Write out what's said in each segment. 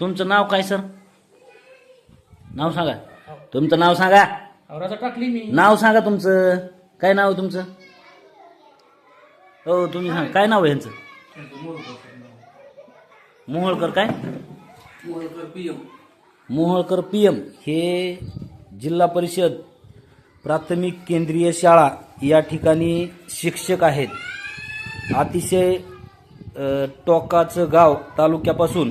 तुमचं नाव काय सर? नाव सांगा. तुमचं नाव सांगा. औराचा टाकली मी. नाव सांगा तुमचं. काय नाव आहे तुमचं? हो तुम्ही सांगा. काय नाव आहे यांचं मोहोळकर काय? Moholkar P M. हे जिल्हा परिषद प्राथमिक केंद्रीय शाळा या ठिकाणी शिक्षक आहेत. अतिशय टोकाचं गाव तालुक्यापासून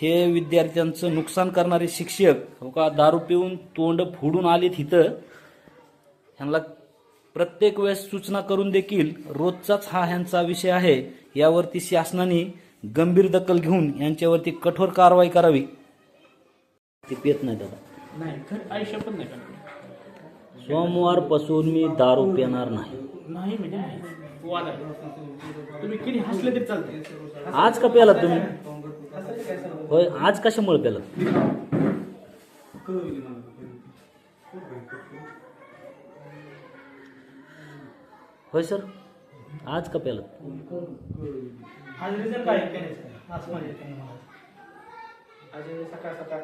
हे विद्यार्थ्यांचं नुकसान करणारे शिक्षक हो का दारू पिऊन तोंड फोडून आलेत इथं. ह्यांना प्रत्येक वेळेस सूचना करून देखील रोजचाच हा ह्यांचा विषय आहे. यावरती शासनाने गंभीर दखल घेऊन यांच्यावरती कठोर कारवाई करावी. ते पेत नाही दादा. नाही आयुष्य पण नाही सोमवारपासून मी दारू पिणार नाही. नाही म्हणजे तुम्ही किती हसले तरी चालते आज का प्याला तुम्ही? होय आज कशामुळे प्याला होय सर. आज का प्याला आज रिझल्ट काय करायचं आज माझ्या आज सकाळ सकाळ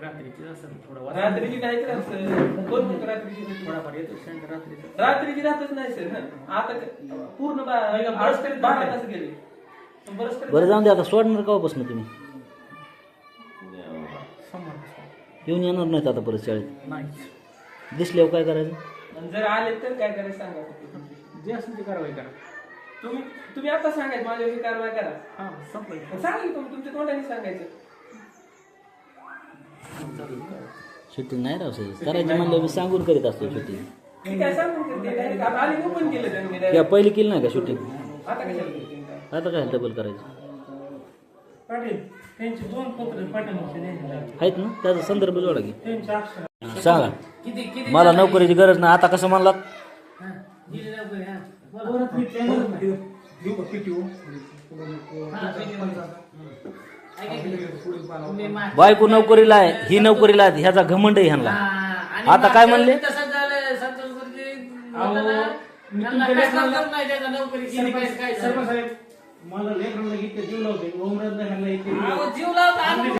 रात्रीची असं थोडा रात्रीची काय तर असं. कोण रात्रीची? थोडाफार येतो शांत रात्रीचा रात्रीची राहतच नाही सर. हं. आता पूर्ण बा- बरस करीत बारा तास गेले. बरं जाऊन दे आता सोडणार का बसणं तुम्ही? येऊन येणार नाहीत आता परत शाळेत. नाही दिसल्यावर काय करायचं? आणि जर आले तर काय करायचं सांगा फक्त. जे असेल ते कारवाई करा. तुम्ही तुम्ही आता सांगायचं कारवाई करा. हा संपलं. सांगा की तुम्ही तुमच्या तोंडाने सांगायचं. शूटिंग नाही राव सर करायची म्हणलं मी सांगून करीत असतो शूटिंग मी काय सांगू ते direct आता आली ओपन केलं त्यांनी. पहिली केली नाही का शूटिंग आता कशाला? आता काय डबल करायचं? पाटील त्यांची दोन पत्र पाठवण्याचे द्यायचे आहेत ना? त्याचा संदर्भ जोडा की. त्यांचे अक्षर हा, सांगा. मला नोकरीची गरज नाही आता कसं म्हणलात? परत मी त्यांना बायको नोकरीला आहे ही नोकरीला आहे ह्याचा घमंड आहे ह्यांना. आता काय म्हणले? तसंच झालं संतोष गुरुजी अहो, मी त्यांना तुमच्या कसला लेकराला- पण नाही त्याचा नोकरी केली पाहिजे काय सर्व साहेब मला लेकरांना इतके जीव लावते ओमराज ह्यांना इतके जीव अहो, जीव आम्ही